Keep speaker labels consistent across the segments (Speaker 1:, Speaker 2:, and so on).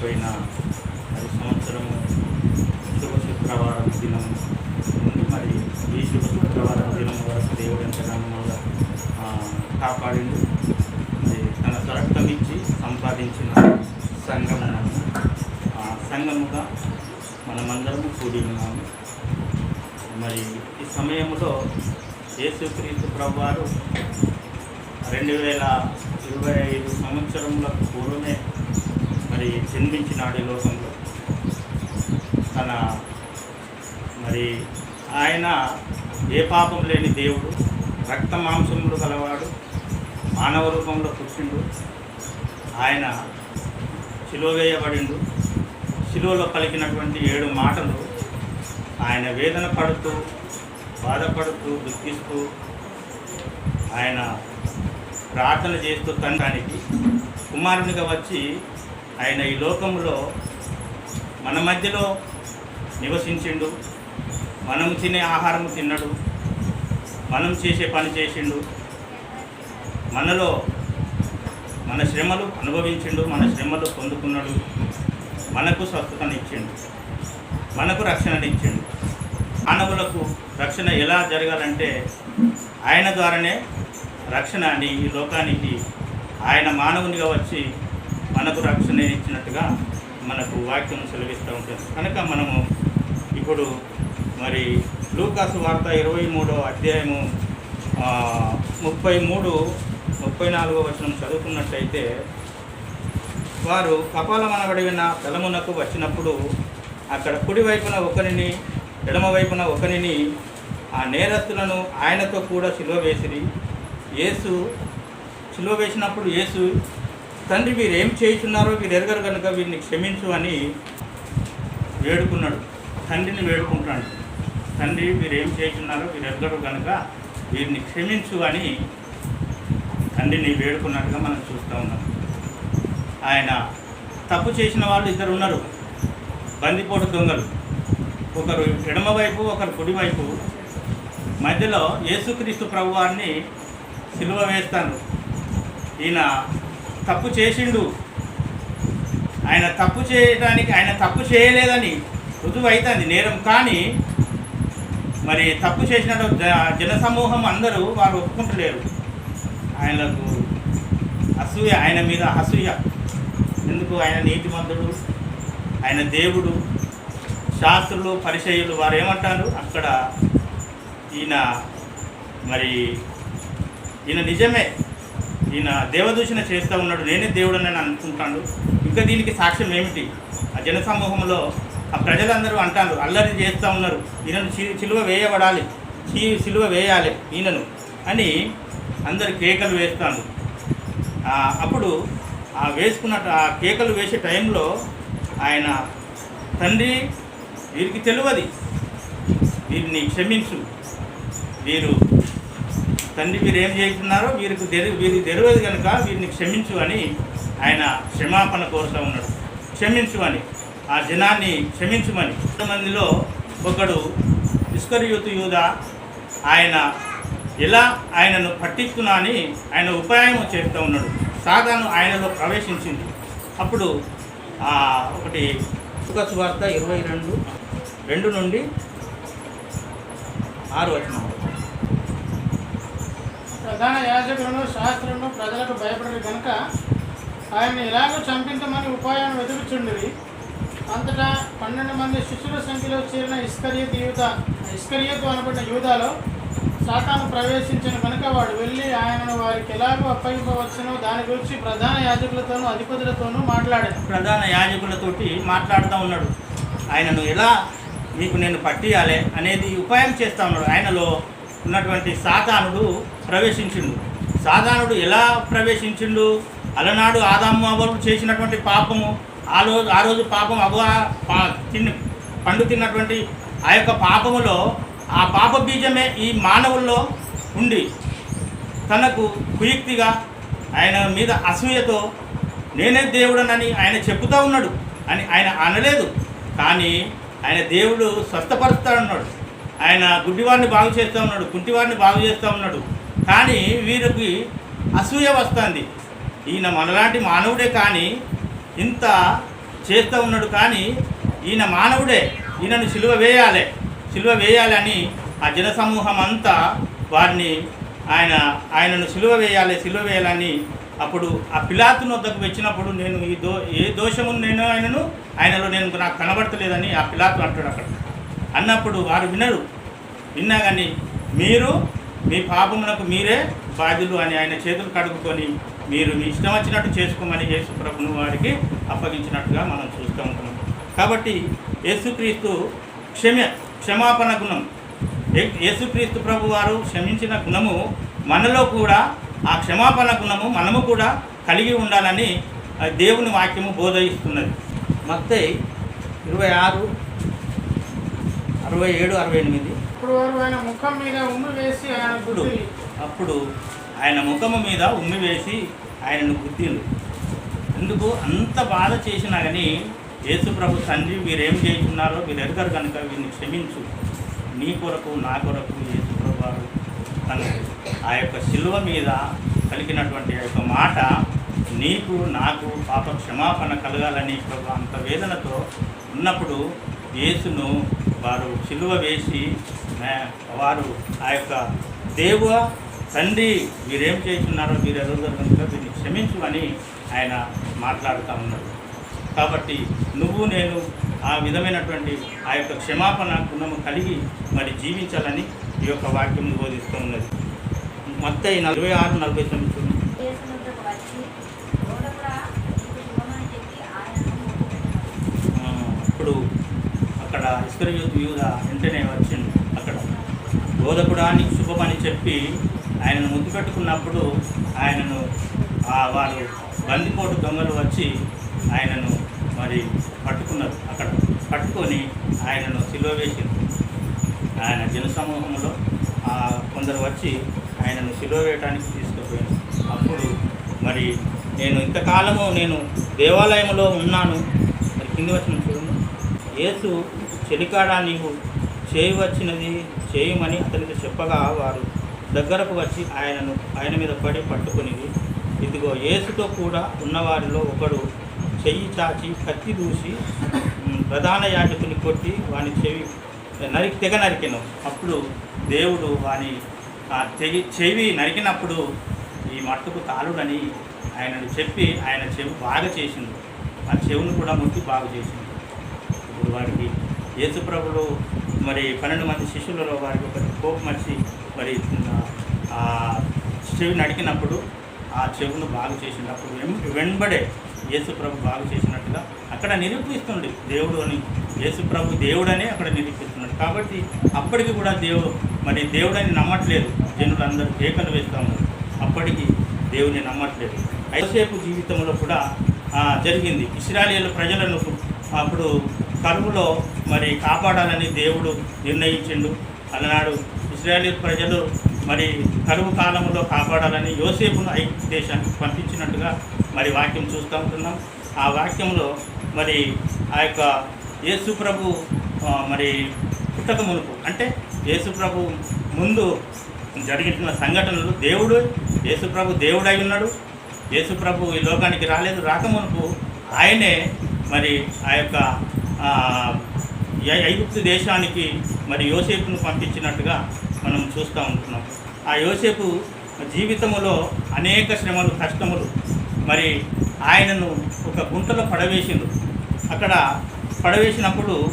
Speaker 1: పోయిన మరి సంవత్సరము శుభ శుక్రవారం దినం నుండి మరి ఈ శుభ శుక్రవారం దినం వరకు దేవుడు ఎంతగానో వల్ల కాపాడింది కాపాడిండు. మరి తన స్వరక్తం ఇచ్చి సంపాదించిన సంఘం సంఘముగా మనమందరము కూడి ఉన్నాము. మరి ఈ సమయంలో యేసుక్రీస్తు ప్రభువారు రెండు వేల ఇరవై ఐదు సంవత్సరముల పూర్వమే మరి జన్మించినాడు ఈ లోకంలో. తన మరి ఆయన ఏ పాపం లేని దేవుడు రక్త మాంసములు గలవాడు మానవ రూపంలో పుట్టిండు ఆయన శిలో వేయబడిండు శిలువలో పలికినటువంటి ఏడు మాటలు ఆయన వేదన పడుతూ బాధపడుతూ దుఃఖిస్తూ ఆయన ప్రార్థన చేస్తూ తండ్రానికి కుమారునిగా వచ్చి ఆయన ఈ లోకంలో మన మధ్యలో నివసించిండు. మనం తినే ఆహారం తిన్నడు. మనం చేసే పని చేసిండు. మనలో మన శ్రమలు అనుభవించిండు మన శ్రమలు పొందుకున్నాడు. మనకు స్వస్థతనిచ్చిండు మనకు రక్షణనిచ్చిండు మానవులకు రక్షణ ఎలా జరగాలంటే ఆయన ద్వారానే రక్షణ అని ఈ లోకానికి ఆయన మానవునిగా వచ్చి మనకు రక్షణ ఇచ్చినట్టుగా మనకు వాక్యం సెలవిస్తూ ఉంటుంది. కనుక మనము ఇప్పుడు మరి లూకాసు వార్త ఇరవై మూడో అధ్యాయము ముప్పై మూడు ముప్పై నాలుగో వచనం చదువుకున్నట్టయితే వారు కపాలమనబడిన తలమునకు వచ్చినప్పుడు అక్కడ కుడి వైపున ఒకరిని ఎడమ వైపున ఒకరిని ఆ నేరస్తులను ఆయనతో కూడా సిలువ వేసిరి. యేసు సిలువ వేసినప్పుడు యేసు తండ్రి వీరు ఏం చేయుచున్నారో వీరు ఎరగరు కనుక వీరిని క్షమించు అని వేడుకున్నాడు. తండ్రిని వేడుకుంటున్నాడు. తండ్రి వీరు ఏం చేయుచున్నారో వీరు ఎరగరు కనుక వీరిని క్షమించు అని తండ్రిని వేడుకున్నట్టుగా మనం చూస్తూ ఉన్నాం. ఆయన తప్పు చేసిన వాళ్ళు ఇద్దరు ఉన్నారు. బందిపోటు దొంగలు. ఒకరు ఎడమవైపు ఒకరు కుడివైపు మధ్యలో యేసుక్రీస్తు ప్రభువారిని సిలువ వేస్తాను. ఈయన తప్పు చేసిండు. ఆయన తప్పు చేయడానికి ఆయన తప్పు చేయలేదని రుజువు అవుతుంది నేరం. కానీ మరి తప్పు చేసిన జన జనసమూహం అందరూ వారు ఒప్పుకుంటలేరు. ఆయనకు అసూయ ఆయన మీద అసూయ. ఎందుకు? ఆయన నీతిమంతుడు ఆయన దేవుడు శాస్త్రులు పరిచయులు వారు ఏమంటారు అక్కడ ఈయన మరి ఈయన నిజమే. ఈయన దేవదూషణ చేస్తూ ఉన్నాడు నేనే దేవుడు అని అనుకుంటాడు. ఇంకా దీనికి సాక్ష్యం ఏమిటి? ఆ జనసమూహంలో ఆ ప్రజలందరూ అంటారు అల్లరి చేస్తూ ఉన్నారు ఈయనను సిలువ చిలువ వేయబడాలి చీ సిలువ వేయాలి ఈయనను అని అందరు కేకలు వేస్తాను అప్పుడు ఆ వేసుకున్న ఆ కేకలు వేసే టైంలో ఆయన తండ్రి వీరికి తెలియదు వీరిని క్షమించు వీరు తండ్రి వీరు ఏం చేస్తున్నారో వీరికి తెలి వీరికి తెలియదు కనుక వీరిని క్షమించు అని ఆయన క్షమాపణ కోరుతూ ఉన్నాడు. క్షమించు అని. ఆ జనాన్ని క్షమించుమని. మందిలో ఒకడు ఇస్కరియూతు యూద ఆయన ఎలా ఆయనను పట్టిస్తున్నా అని ఆయన ఉపాయం చేస్తూ ఉన్నాడు. సాతాను ఆయనలో ప్రవేశించింది. అప్పుడు ఒకటి సుఖ సువార్త ఇరవై రెండు రెండు నుండి ఆరు వచ్చిన
Speaker 2: ప్రధాన యాజకులను శాస్త్రులను ప్రజలకు భయపడరు కనుక ఆయన్ని ఎలాగో చంపించమని ఉపాయాన్ని వెతుకుచుండిరి. అంతటా పన్నెండు మంది శిష్యుల సంఖ్యలో చేరిన ఇస్కరియత్ యూత ఇస్కరియత్ అనబడిన యూదాలో సాతాను ప్రవేశించిన కనుక వాడు వెళ్ళి ఆయనను వారికి ఎలాగో అప్పగింపవచ్చునో దాని గురించి ప్రధాన యాజకులతోనూ అధిపతులతోనూ మాట్లాడాడు
Speaker 1: ప్రధాన యాజకులతోటి మాట్లాడుతూ ఉన్నాడు. ఆయనను ఎలా మీకు నేను పట్టియాలి అనేది ఉపాయం చేస్తూ ఉన్నాడు. ఆయనలో ఉన్నటువంటి సాతానుడు ప్రవేశించిండు. సాధారణుడు ఎలా ప్రవేశించిండు? అలనాడు ఆదాము అవ్వలు చేసినటువంటి పాపము ఆ రోజు ఆ రోజు పాపం అవ్వ పా తిని పండు తిన్నటువంటి ఆ యొక్క పాపములో ఆ పాప బీజమే ఈ మానవుల్లో ఉండి తనకు కుయుక్తిగా ఆయన మీద అసూయతో నేనే దేవుడనని ఆయన చెప్పుతూ ఉన్నాడు అని ఆయన అనలేదు. కానీ ఆయన దేవుడు స్వస్థపరుస్తాడన్నాడు ఆయన గుడ్డివాడిని బాగు చేస్తూ ఉన్నాడు కుంటివాడిని బాగు చేస్తూ ఉన్నాడు. కానీ వీరికి అసూయ వస్తుంది. ఈయన మనలాంటి మానవుడే కానీ ఇంత చేస్తూ ఉన్నాడు కానీ ఈయన మానవుడే ఈయనను సిలువ వేయాలి సిలువ వేయాలని ఆ జనసమూహం అంతా వారిని ఆయన ఆయనను సిలువ వేయాలి సిలువ వేయాలని అప్పుడు ఆ పిలాతును వద్దకు వచ్చినప్పుడు నేను ఈ దో ఏ దోషము నేను ఆయనను ఆయనలో నేను నాకు కనబడతలేదని ఆ పిలాతు అంటాడు అక్కడ. అన్నప్పుడు వారు వినరు. విన్నా కానీ మీరు మీ పాపమునకు మీరే బాధ్యులు అని ఆయన చేతులు కడుగుకొని మీరు మీ ఇష్టం వచ్చినట్టు చేసుకోమని యేసు ప్రభును వారికి అప్పగించినట్టుగా మనం చూస్తూ ఉంటున్నాం. కాబట్టి యేసుక్రీస్తు క్షమ క్షమాపణ గుణం. యేసుక్రీస్తు ప్రభు వారు క్షమించిన గుణము మనలో కూడా ఆ క్షమాపణ గుణము మనము కూడా కలిగి ఉండాలని ఆ దేవుని వాక్యము బోధయిస్తున్నది మొత్తం ఇరవై ఆరు అరవై ఏడు అరవై ఎనిమిది.
Speaker 2: ఇప్పుడు వారు ఆయన ముఖం మీద ఉమ్మి వేసి ఆయన
Speaker 1: అప్పుడు అప్పుడు ఆయన ముఖము మీద ఉమ్మి వేసి ఆయనను గుద్దిండు ఎందుకు? అంత బాధ చేసినా కానీ యేసు ప్రభు తండ్రి వీరేం చేస్తున్నారో వీరు ఎరగరు కనుక వీరిని క్షమించు. నీ కొరకు నా కొరకు యేసు ప్రభు వారు తను ఆ యొక్క శిలువ మీద పలికినటువంటి ఆ యొక్క మాట నీకు నాకు పాప క్షమాపణ కలగాలని ప్రభు అంత వేదనతో ఉన్నప్పుడు యేసును వారు శిలువ వేసి వారు ఆ యొక్క దేవ తండ్రి మీరేం చేస్తున్నారో మీరు ఎదుగుదరు కనుక దీన్ని క్షమించు అని ఆయన మాట్లాడుతూ ఉన్నారు. కాబట్టి నువ్వు నేను ఆ విధమైనటువంటి ఆ యొక్క క్షమాపణ గుణము కలిగి మరి జీవించాలని ఈ యొక్క వాక్యం బోధిస్తూ ఉన్నది. మొత్తం నలభై ఆరు నలభై తొమ్మిది ఇప్పుడు అప్పుడు అక్కడ ఇస్కరియోతు యూద వెంటనే వచ్చింది. అక్కడ శుభమని చెప్పి ఆయనను ముద్దు పెట్టుకున్నప్పుడు ఆయనను వారు బందిపోటు దొంగలు వచ్చి ఆయనను మరి పట్టుకున్నారు. అక్కడ పట్టుకొని ఆయనను సిలువ వేసింది ఆయన జనసమూహంలో కొందరు వచ్చి ఆయనను సిలువ వేయడానికి తీసుకుపోయాను అప్పుడు మరి నేను ఇంతకాలము నేను దేవాలయంలో ఉన్నాను. మరి కింది వచ్చిన చూడండి. యేసు చెలికాడా నీవు? చేయవచ్చినది చేయమని అతనికి చెప్పగా వారు దగ్గరకు వచ్చి ఆయనను ఆయన మీద పడి పట్టుకునిది ఇదిగో యేసుతో కూడా ఉన్నవారిలో ఒకడు చెయ్యి చాచి కత్తి దూసి ప్రధాన యాజకుని కొట్టి వాని చెవి నరికి తెగ నరికెను. అప్పుడు దేవుడు వాని ఆ తెగి చెవి నరికినప్పుడు ఈ మట్టుకు తాలుడని ఆయనను చెప్పి ఆయన చెవి బాగా చేసిండు. ఆ చెవును కూడా ముట్టి బాగు చేసింది ఇప్పుడు వాడికి యేసుప్రభులు మరి పన్నెండు మంది శిష్యులలో వారికి ఒక కోపం వచ్చి మరి ఆ చెవి నడికినప్పుడు ఆ చెవును బాగు చేసినప్పుడు వెం- వెంబడే యేసుప్రభు బాగు చేసినట్టుగా అక్కడ నిరూపిస్తుంది దేవుడు అని. యేసుప్రభు దేవుడనే అక్కడ నిరూపిస్తున్నాడు. కాబట్టి అప్పటికి కూడా దేవుడు మరి దేవుడని నమ్మట్లేదు. జనులందరూ కేకలు వేస్తూ ఉన్నారు. అప్పటికి దేవుని నమ్మట్లేదు. ఐసేపు జీవితంలో కూడా జరిగింది. ఇస్రాయేల్ ప్రజలను అప్పుడు కరువులో మరి కాపాడాలని దేవుడు నిర్ణయించిండు. అలనాడు ఇస్రాయేల్ ప్రజలు మరి కరువు కాలంలో కాపాడాలని యోసేపును ఐక్య దేశానికి పంపించినట్టుగా మరి వాక్యం చూస్తూ ఉంటున్నాం. ఆ వాక్యంలో మరి ఆ యొక్క యేసుప్రభు మరి పుట్టక మునుపు అంటే యేసుప్రభు ముందు జరిగిన సంఘటనలు దేవుడు యేసుప్రభు దేవుడై ఉన్నాడు. యేసుప్రభు ఈ లోకానికి రాలేదు. రాకమునుపు ఆయనే మరి ఆ యొక్క ఐగుప్తు దేశానికి మరి యోసేపును పంపించినట్టుగా మనం చూస్తూ ఉంటున్నాం. ఆ యోసేపు జీవితములో అనేక శ్రమలు కష్టములు మరి ఆయనను ఒక గుంటలో పడవేసిండు. అక్కడ పడవేసినప్పుడు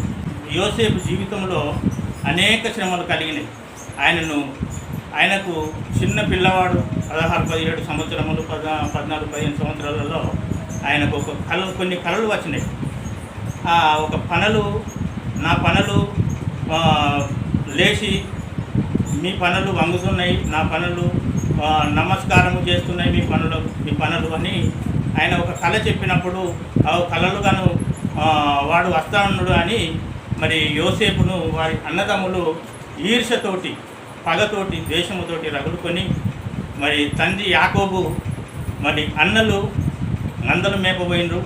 Speaker 1: యోసేపు జీవితంలో అనేక శ్రమలు కలిగినాయి. ఆయనను ఆయనకు చిన్న పిల్లవాడు పదహారు పదిహేడు సంవత్సరములు పద పద్నాలుగు పదిహేను సంవత్సరాలలో ఆయనకు ఒక కళలు కొన్ని కళలు వచ్చినాయి. ఆ ఒక పనులు నా పనులు లేచి మీ పనులు వంగుతున్నాయి. నా పనులు నమస్కారము చేస్తున్నాయి మీ పనులు మీ పనులు అని ఆయన ఒక కళ చెప్పినప్పుడు ఆ కళలుగాను వాడు వాడు వస్తానుడు అని మరి యోసేపును వారి అన్నదమ్ములు ఈర్షతోటి పగతోటి ద్వేషముతోటి రగులుకొని మరి తండ్రి యాకోబు మరి అన్నలు నందలు మేపబోయినరు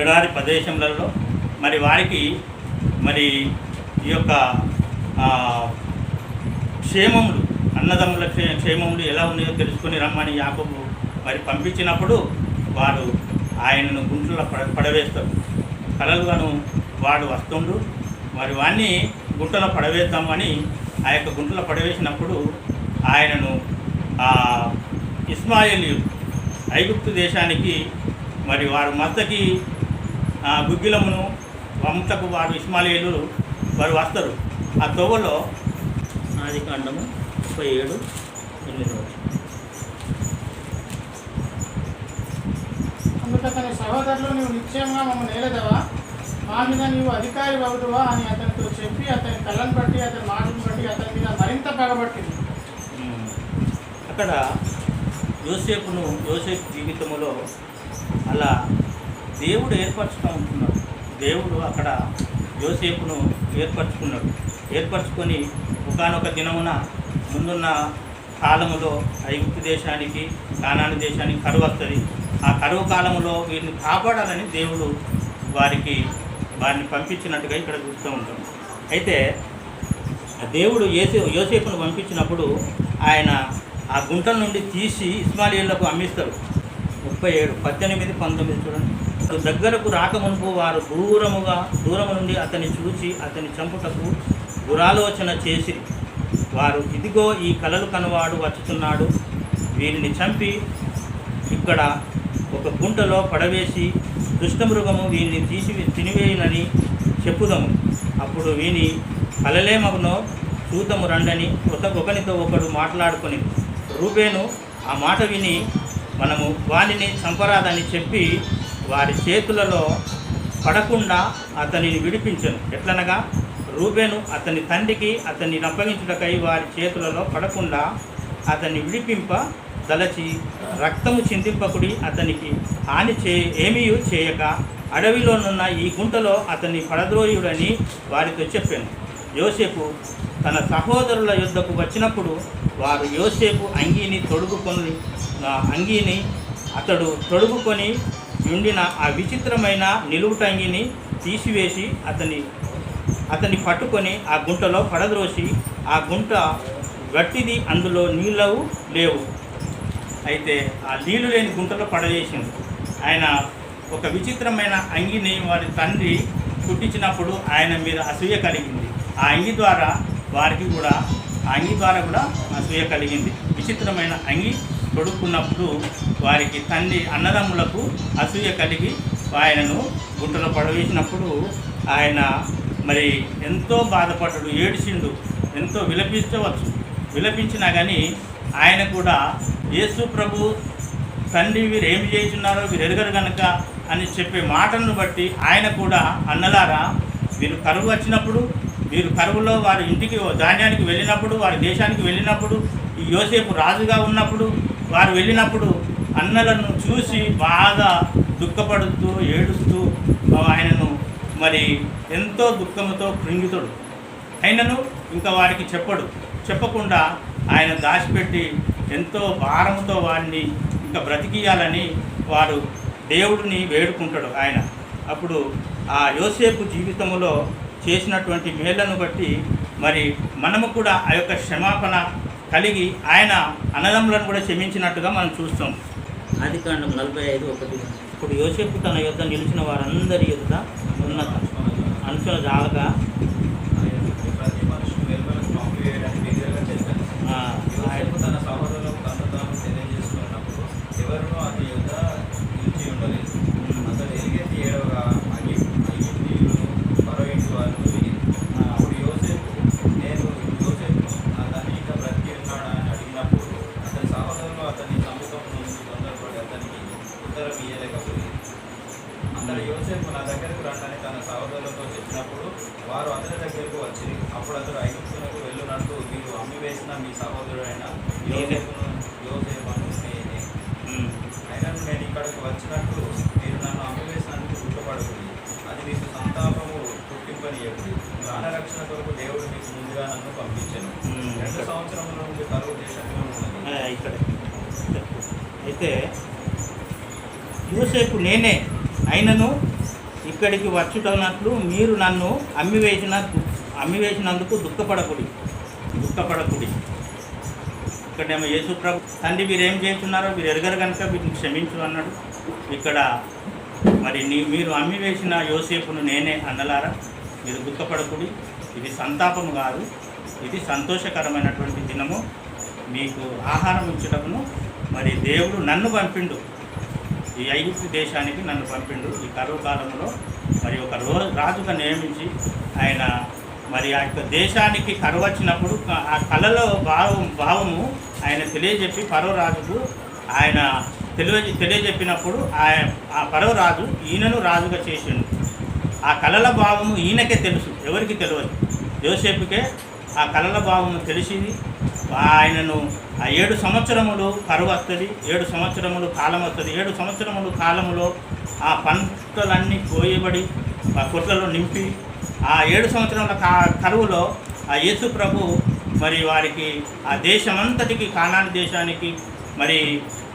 Speaker 1: ఎడారి ప్రదేశంలలో మరి వారికి మరి ఈ యొక్క క్షేమములు అన్నదమ్ముల క్షే- క్షేమములు ఎలా ఉన్నాయో తెలుసుకొని రమ్మని యాకబు మరి పంపించినప్పుడు వారు ఆయనను గుంటలో పడ పడవేస్తారు కలలుగాను వాడు వస్తుండు. మరి వాడిని గుంటలో పడవేద్దామని ఆ యొక్క గుంటలో పడవేసినప్పుడు ఆయనను ఆ ఐగుప్తు దేశానికి మరి వారు మద్దకి గుగ్గిలమును వంతకు వారు ఇస్మాయిలీలు వారు వస్తారు. ఆ తోవలో ఆది కాండము ముప్పై ఏడు ఎనిమిది
Speaker 2: అందుకు అతని సహోదరులు నీవు నిశ్చయంగా మమ్మల్ని ఏలదవా మా మీద నీవు అధికారి అవుదువా? అని అతనితో చెప్పి అతని కళ్ళను బట్టి అతని మాటను బట్టి అతని మీద మరింత పగబట్టింది.
Speaker 1: అక్కడ యోసేపును యోసేపు జీవితంలో అలా దేవుడు ఏర్పరచుతూ ఉంటున్నాడు. దేవుడు అక్కడ యోసేపును ఏర్పరచుకున్నాడు. ఏర్పరచుకొని ఒకనొక దినమున ముందున్న కాలములో ఐగుప్తు దేశానికి కానాని దేశానికి కరువు వస్తుంది. ఆ కరువు కాలంలో వీరిని కాపాడాలని దేవుడు వారికి వారిని పంపించినట్టుగా ఇక్కడ చూస్తూ ఉంటాం. అయితే ఆ దేవుడు యేసే యోసేపును పంపించినప్పుడు ఆయన ఆ గుంట నుండి తీసి ఇస్మాయిలకు అమ్మిస్తారు. ముప్పై ఏడు పద్దెనిమిది పంతొమ్మిది చూడండి. దగ్గరకు రాకమునుపు వారు దూరముగా దూరము నుండి అతన్ని చూచి అతని చంపుటకు దురాలోచన చేసి వారు ఇదిగో ఈ కలలు కనువాడు వచ్చుతున్నాడు. వీరిని చంపి ఇక్కడ ఒక గుంటలో పడవేసి దుష్టమృగము వీరిని తీసి తినివేయనని చెప్పుదాము. అప్పుడు వీని కలలేమగునో చూతము రండని ఒక ఒకనితో ఒకడు మాట్లాడుకొని రూపేను ఆ మాట విని మనము వానిని చంపరాదని చెప్పి వారి చేతులలో పడకుండా అతనిని విడిపించను. ఎట్లనగా? రూబెను అతని తండ్రికి అతన్ని అప్పగించుటకై వారి చేతులలో పడకుండా అతన్ని విడిపింప దలచి రక్తము చిందింపకుడి అతనికి హాని చే ఏమీ చేయక అడవిలోనున్న ఈ గుంటలో అతన్ని పడద్రోయుడని వారితో చెప్పాను. యోసేపు తన సహోదరుల యుద్ధకు వచ్చినప్పుడు వారు యోసేపు అంగీని తొడుగుకొని అంగీని అతడు తొడుగుకొని ఉండిన ఆ విచిత్రమైన నిలువుటంగిని తీసివేసి అతని అతన్ని పట్టుకొని ఆ గుంటలో పడద్రోసి ఆ గుంట గట్టిది అందులో నీళ్ళవు లేవు. అయితే ఆ నీళ్ళు లేని గుంటలో పడవేసింది. ఆయన ఒక విచిత్రమైన అంగిని వారి తండ్రి కుట్టించినప్పుడు ఆయన మీద అసూయ కలిగింది. ఆ అంగి ద్వారా వారికి కూడా ఆ అంగి ద్వారా కూడా అసూయ కలిగింది. విచిత్రమైన అంగి తొడుక్కున్నప్పుడు వారికి తండ్రి అన్నదమ్ములకు అసూయ కలిగి ఆయనను గుంటలో పడవేసినప్పుడు ఆయన మరి ఎంతో బాధపడ్డాడు ఏడిచిండు ఎంతో విలపించవచ్చు విలపించినా కానీ ఆయన కూడా యేసు ప్రభు తండ్రి వీరు ఏమి చేస్తున్నారో వీరు ఎరగరు కనుక అని చెప్పే మాటలను బట్టి ఆయన కూడా అన్నలారా వీరు కరువు వచ్చినప్పుడు వీరు కరువులో వారి ఇంటికి ధాన్యానికి వెళ్ళినప్పుడు వారి దేశానికి వెళ్ళినప్పుడు ఈ యోసేపు రాజుగా ఉన్నప్పుడు వారు వెళ్ళినప్పుడు అన్నలను చూసి బాగా దుఃఖపడుతూ ఏడుస్తూ ఆయనను మరి ఎంతో దుఃఖముతో కృంగితుడు. అయినను ఇంకా వారికి చెప్పడు. చెప్పకుండా ఆయన దాచిపెట్టి ఎంతో భారంతో వారిని ఇంకా బ్రతికియాలని వారు దేవుడిని వేడుకుంటాడు ఆయన. అప్పుడు ఆ యోసేపు జీవితంలో చేసినటువంటి మేళ్ళను బట్టి మరి మనము కూడా ఆ యొక్క క్షమాపణ కలిగి ఆయన అన్నదమ్ములను కూడా క్షమించినట్టుగా మనం చూస్తాం. ఆది కాండం నలభై ఐదు ఒకటి. ఇప్పుడు యోసేపు తన యొద్ద నిలిచిన వారందరి యుద్ధ ఉన్నత. అనుచన జాలగా
Speaker 3: ప్రతి మనుషులు వెలుపలకు పంపివేయడానికి దగ్గరగా చేశాను
Speaker 1: ఆ,
Speaker 3: యోసేపు తన సహోదరులకు తను తాను తెలియజేసుకున్నప్పుడు ఎవరునూ అతని యుద్ధ నిలిచి ఉండలేదు అతడు ఎలిగెత్తి ఏడవగా అగి అగితీయులు మరో ఇంటి వారు అప్పుడు యోసేపు నేను యోసేపు అతన్ని ఇంకా బ్రతికి ఉన్నాడా అని అడిగినప్పుడు అతని సహోదరులు అతన్ని చంపుతాం నుంచి తొందరపడి అతనికి ఉత్తరం ఇయ్యలేకపోయింది అతడు యోసేపు నా దగ్గరకు రండని తన సహోదరులతో చెప్పినప్పుడు వారు అతని దగ్గరకు వచ్చింది అప్పుడు అతడు ఐగుప్తునకు వెళ్ళునట్టు మీరు అమ్మివేసిన మీ సహోదరుడైన యోసేపును యోసేపును నేనే
Speaker 1: ఉమ్,
Speaker 3: అయినను నేను ఇక్కడికి వచ్చినట్టు మీరు నన్ను అమ్మివేసినందుకు గుర్తుపడకూడదు అది మీకు సంతాపము పుట్టింపనియకూడదు ప్రాణ రక్షణ కొరకు దేవుడు మీకు ముందుగా నన్ను పంపించాను. రెండు సంవత్సరముల నుండి కరువు దేశంలో
Speaker 1: అయితే యూసేపు నేనే. అయినను ఇక్కడికి వచ్చుటన్నట్లు మీరు నన్ను అమ్మివేసిన అమ్మివేసినందుకు దుఃఖపడకుడి. దుఃఖపడకుడి. ఇక్కడేమో యేసు ప్రభు తండ్రి మీరు ఏం చేస్తున్నారో మీరు ఎరగరు కనుక వీటిని క్షమించు అన్నాడు. ఇక్కడ మరి నీ మీరు అమ్మి వేసిన యోసేపును నేనే అన్నలారా? మీరు దుఃఖపడకుడి. ఇది సంతాపము కాదు. ఇది సంతోషకరమైనటువంటి దినము. మీకు ఆహారం ఇచ్చటమును మరి దేవుడు నన్ను పంపిండు. ఈ ఐగుప్తు దేశానికి నన్ను పంపిండు. ఈ కరువు కాలంలో మరి ఒక రోజు రాజుగా నియమించి ఆయన మరి ఆ యొక్క దేశానికి కరువు వచ్చినప్పుడు ఆ కళలో భావం భావము ఆయన తెలియజెప్పి పరవరాజుకు ఆయన తెలియ తెలియజెప్పినప్పుడు ఆయన ఆ పరవ రాజు ఈయనను రాజుగా చేసిండు. ఆ కళల భావము ఈయనకే తెలుసు ఎవరికి తెలియదు యోసేపుకే ఆ కళల భావము తెలిసింది. ఆయనను ఆ ఏడు సంవత్సరములు కరువు వస్తుంది ఏడు సంవత్సరములు కాలం వస్తుంది ఏడు సంవత్సరములు కాలములో ఆ పంటలన్నీ కోయబడి ఆ కొట్లలో నింపి ఆ ఏడు సంవత్సరాల కా కరువులో ఆ యేసు ప్రభు మరి వారికి ఆ దేశమంతటికి కానాని దేశానికి మరి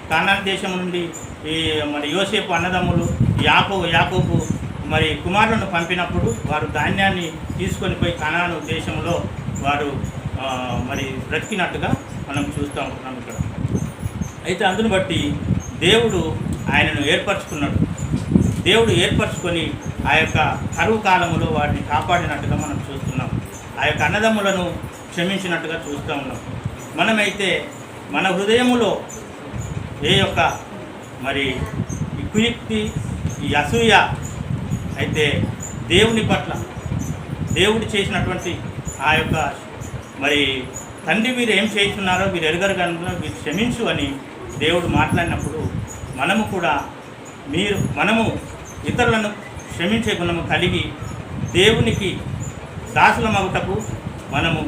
Speaker 1: కానాని దేశం నుండి ఈ మరి యోసేపు అన్నదమ్ములు యాకో యాకోబు మరి కుమారులను పంపినప్పుడు వారు ధాన్యాన్ని తీసుకొని పోయి కనాను దేశంలో వారు మరి బ్రతికినట్టుగా మనం చూస్తూ ఉంటున్నాం ఇక్కడ. అయితే అందును బట్టి దేవుడు ఆయనను ఏర్పరచుకున్నాడు. దేవుడు ఏర్పరచుకొని ఆ యొక్క కరువు కాలంలో వారిని కాపాడినట్టుగా మనం చూస్తున్నాం. ఆ యొక్క అన్నదమ్ములను క్షమించినట్టుగా చూస్తూ ఉన్నాం. మనమైతే మన హృదయములో ఏ యొక్క మరి ఈ కుయుక్తి ఈ అసూయ అయితే దేవుని పట్ల దేవుడు చేసినటువంటి ఆ యొక్క మరి తండ్రి మీరు ఏం చేస్తున్నారో మీరు ఎరగరు కనుక మీరు క్షమించు అని దేవుడు మాట్లాడినప్పుడు మనము కూడా మీరు మనము ఇతరులను క్షమించే గుణము కలిగి దేవునికి దాసులమగుటకు మనము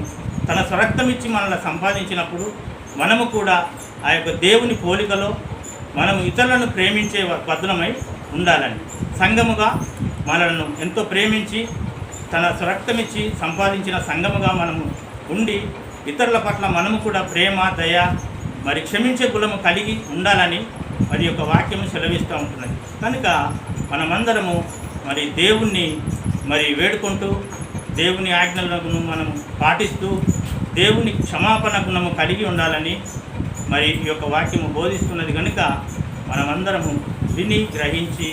Speaker 1: తన స్వరక్తమిచ్చి మనల్ని సంపాదించినప్పుడు మనము కూడా ఆ యొక్క దేవుని పోలికలో మనము ఇతరులను ప్రేమించే భద్రమై ఉండాలని సంఘముగా మనలను ఎంతో ప్రేమించి తన స్వరక్తమిచ్చి సంపాదించిన సంఘముగా మనము ఉండి ఇతరుల పట్ల మనము కూడా ప్రేమ దయ మరి క్షమించే గుణము కలిగి ఉండాలని మరి యొక్క వాక్యము సెలవిస్తూ ఉంటున్నది. కనుక మనమందరము మరి దేవుణ్ణి మరి వేడుకుంటూ దేవుని ఆజ్ఞలను మనం పాటిస్తూ దేవుని క్షమాపణ గుణము కలిగి ఉండాలని మరి ఈ యొక్క వాక్యము బోధిస్తున్నది కనుక మనమందరము విని గ్రహించి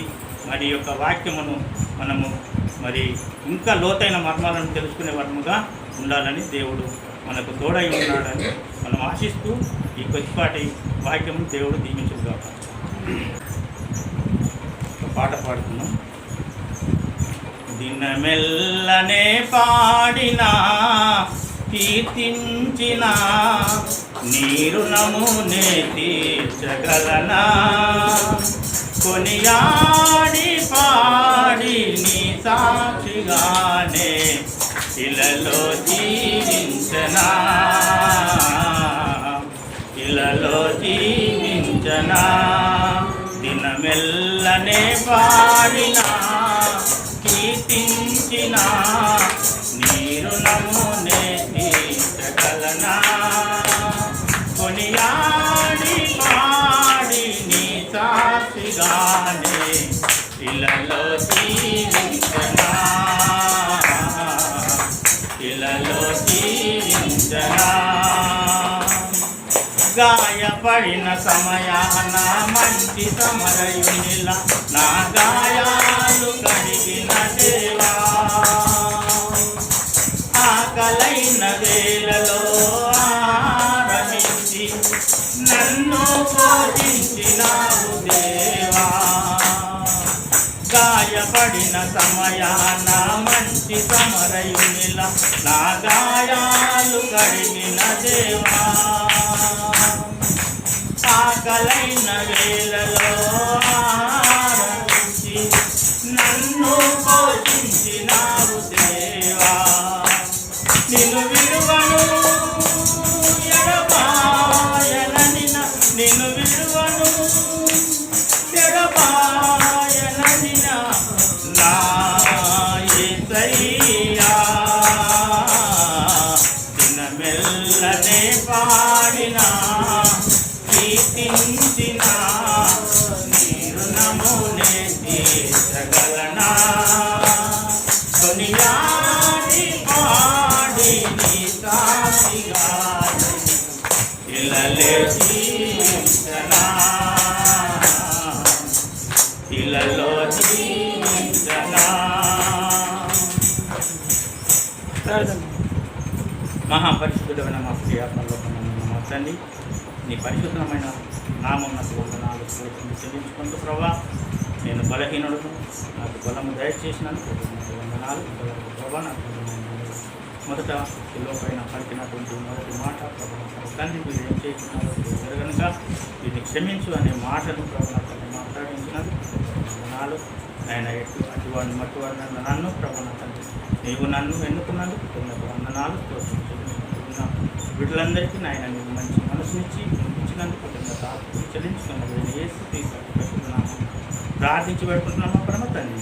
Speaker 1: మరి యొక్క వాక్యమును మనము మరి ఇంకా లోతైన మర్మాలను తెలుసుకునే వర్మగా ఉండాలని దేవుడు మనకు తోడై ఉన్నాడని మనం ఆశిస్తూ ఈ కొద్దిపాటి వాక్యము దేవుడు దీవించుగాక పాట పాడుతున్నాం దినమెల్లనే పాడినా కీర్తించిన నీరుణమునే తీర్చగలనా? కొనియాడి పాడి నీ సాక్షిగానే ఇలలో జీవించనా? ఇలలో జీవించనా? దినమెల్లనే పాడినా కీర్తించిన నీరు నమునే తీర్చగలనా కొనియాడి పాడి నీ సాక్షిగానే ఇలలో గాయపడిన సమయాన మంచి సమరయునిల నా గాయాలు కడిగిన దేవా. ఆకలైన వేలలో ఆరమించి నన్ను పోషించినావు దేవా. గాయపడిన సమయాన మంచి సమరయునిల నా గాయాలు కడిగిన దేవా. ఆకలైన వేళలో ఇళ్ళలో మహాపరిశుద్ధుడైన మా ప్రియాత్మలో తండ్రి నీ పరిశుద్ధమైన నామం నాకు వందనాలు చెల్లించుకుంటూ ప్రభా నేను బలహీనుడు నాకు బలము దయచేసినందుకు వందనాలు ప్రభా నాకు మొదట శిలో పైన పలికినటువంటి మొదటి మాట ప్రభు తండ్రి మీరు ఏం చేస్తున్నారో జరగనుక దీన్ని క్షమించు అనే మాటను ప్రభా నా తండ్రి మాట్లాడించినందుకు వందనాలు ఆయన ఎటు అటువాడిని మట్టువాడిని నన్ను ప్రభా తండ్రి నీవు నన్ను ఎన్నుకున్నందుకు నీకు వందనాలు చెల్లించుకుంటున్నా వీటిలందరికీ నాయన నీవు మంచి మనసునిచ్చి ఇచ్చినందుకు కృతజ్ఞత చెల్లించుకున్నది ఏసు తీసు ప్రార్థించి పెట్టుకుంటున్నామా పరమ తండ్రి?